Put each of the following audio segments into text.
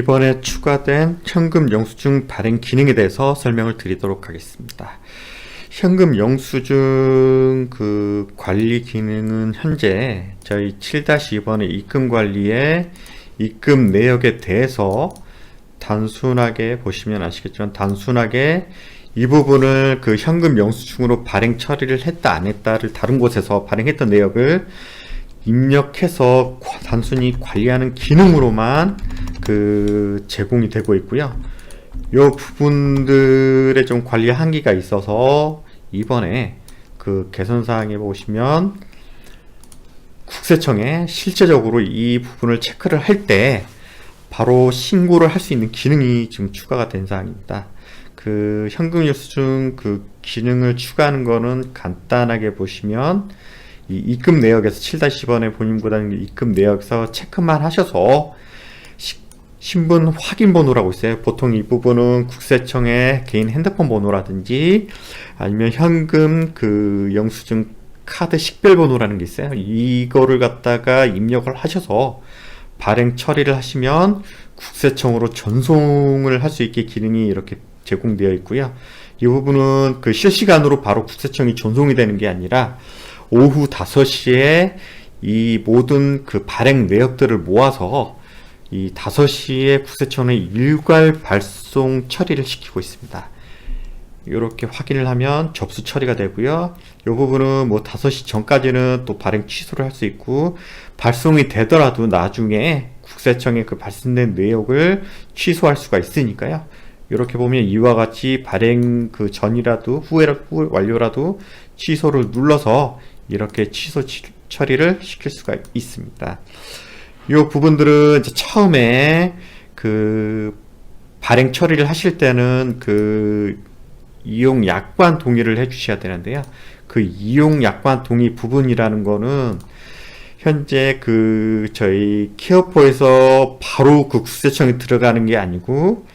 이번에 추가된 현금 영수증 발행 기능에 대해서 설명을 드리도록 하겠습니다. 현금 영수증 그 관리 기능은 현재 저희 7-2번의 입금 관리의 입금 내역에 대해서 단순하게 보시면 아시겠지만 단순하게 이 부분을 그 현금 영수증으로 발행 처리를 했다 안 했다를 다른 곳에서 발행했던 내역을 입력해서 과- 단순히 관리하는 기능으로만 그 제공이 되고 있고요. 요 부분들의 좀 관리 한계가 있어서 이번에 그 개선 사항에 보시면 국세청에 실제적으로 이 부분을 체크를 할 때 바로 신고를 할 수 있는 기능이 지금 추가가 된 사항입니다. 그 현금 영수증 그 기능을 추가하는 거는 간단하게 보시면 이 입금 내역에서 7-10원의 본인보다는 입금 내역에서 체크만 하셔서 시- 신분 확인 번호라고 있어요. 보통 이 부분은 국세청의 개인 핸드폰 번호라든지 아니면 현금 그 영수증 카드 식별 번호라는 게 있어요. 이거를 갖다가 입력을 하셔서 발행 처리를 하시면 국세청으로 전송을 할 수 있게 기능이 이렇게 제공되어 있고요. 이 부분은 그 실시간으로 바로 국세청이 전송이 되는 게 아니라 오후 5시에 이 모든 그 발행 내역들을 모아서 이 5시에 국세청에 일괄 발송 처리를 시키고 있습니다. 이렇게 확인을 하면 접수 처리가 되고요. 이 부분은 뭐 5시 전까지는 또 발행 취소를 할 수 있고 발송이 되더라도 나중에 국세청에 그 발송된 내역을 취소할 수가 있으니까요. 이렇게 보면 이와 같이 발행 그 전이라도 후에 후 완료라도 취소를 눌러서 이렇게 취소 치- 처리를 시킬 수가 있습니다. 이 부분들은 처음에 그 발행 처리를 하실 때는 그 이용 약관 동의를 해 주셔야 되는데요. 그 이용 약관 동의 부분이라는 거는 현재 그 저희 케어포에서 바로 그 국세청에 들어가는 게 아니고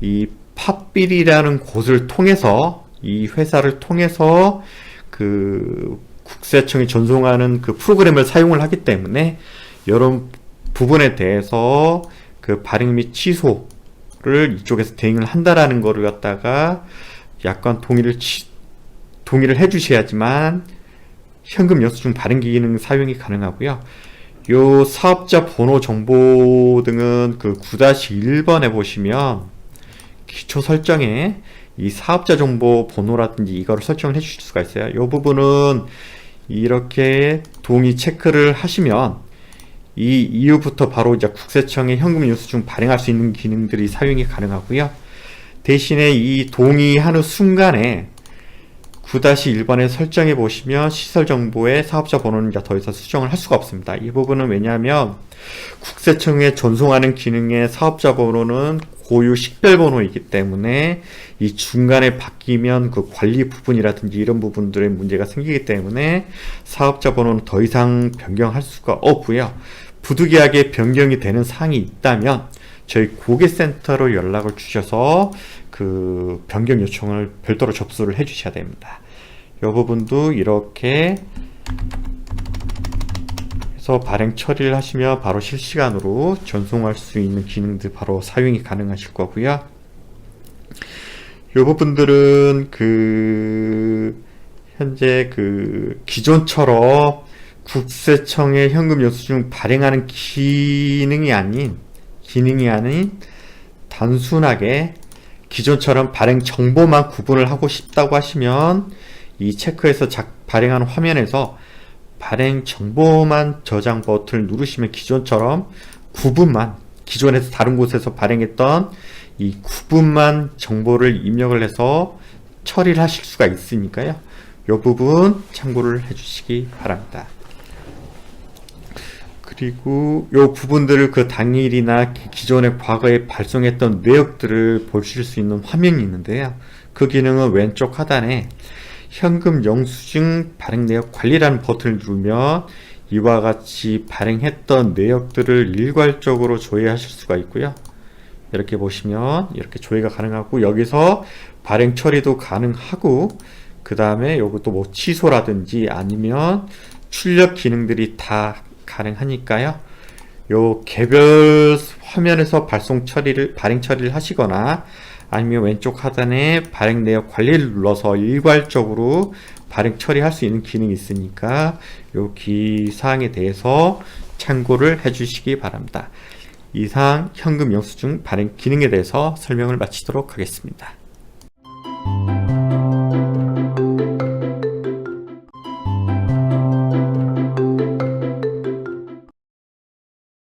이 팝빌이라는 곳을 통해서 이 회사를 통해서 그 국세청이 전송하는 그 프로그램을 사용을 하기 때문에 이런 부분에 대해서 그 발행 및 취소를 이쪽에서 대행을 한다라는 거를 갖다가 약관 동의를 취, 동의를 해 주셔야지만 현금 영수증 발행 기능 사용이 가능하고요. 요 사업자 번호 정보 등은 그 9-1번에 보시면 기초 설정에 이 사업자 정보 번호라든지 이거를 설정을 해 주실 수가 있어요. 이 부분은 이렇게 동의 체크를 하시면 이 이후부터 바로 이제 국세청에 현금 영수증 발행할 수 있는 기능들이 사용이 가능하고요. 대신에 이 동의하는 순간에 9-1번에 설정해 보시면 시설 정보의 사업자 번호는 더 이상 수정을 할 수가 없습니다. 이 부분은 왜냐하면 국세청에 전송하는 기능의 사업자 번호는 고유 식별 번호이기 때문에 이 중간에 바뀌면 그 관리 부분이라든지 이런 부분들의 문제가 생기기 때문에 사업자 번호는 더 이상 변경할 수가 없고요. 부득이하게 변경이 되는 사항이 있다면 저희 고객센터로 연락을 주셔서 그 변경 요청을 별도로 접수를 해 주셔야 됩니다. 이 부분도 이렇게 해서 발행 처리를 하시면 바로 실시간으로 전송할 수 있는 기능들 바로 사용이 가능하실 거고요. 이 부분들은 그 현재 그 기존처럼 국세청의 현금 영수증 발행하는 기능이 아닌 기능이 아닌 단순하게 기존처럼 발행 정보만 구분을 하고 싶다고 하시면 이 체크에서 작, 발행하는 화면에서 발행 정보만 저장 버튼을 누르시면 기존처럼 구분만 기존에서 다른 곳에서 발행했던 이 구분만 정보를 입력을 해서 처리를 하실 수가 있으니까요. 이 부분 참고를 해주시기 바랍니다. 그리고 요 부분들을 그 당일이나 기- 기존에 과거에 발송했던 내역들을 보실 수 있는 화면이 있는데요. 그 기능은 왼쪽 하단에 현금 영수증 발행 내역 관리라는 버튼을 누르면 이와 같이 발행했던 내역들을 일괄적으로 조회하실 수가 있고요. 이렇게 보시면 이렇게 조회가 가능하고 여기서 발행 처리도 가능하고 그 다음에 요것도 뭐 취소라든지 아니면 출력 기능들이 다 가능하니까요. 요 개별 화면에서 발송 처리를 발행 처리를 하시거나 아니면 왼쪽 하단에 발행 내역 관리를 눌러서 일괄적으로 발행 처리할 수 있는 기능이 있으니까 요 기사항에 대해서 참고를 해주시기 바랍니다. 이상 현금 영수증 발행 기능에 대해서 설명을 마치도록 하겠습니다.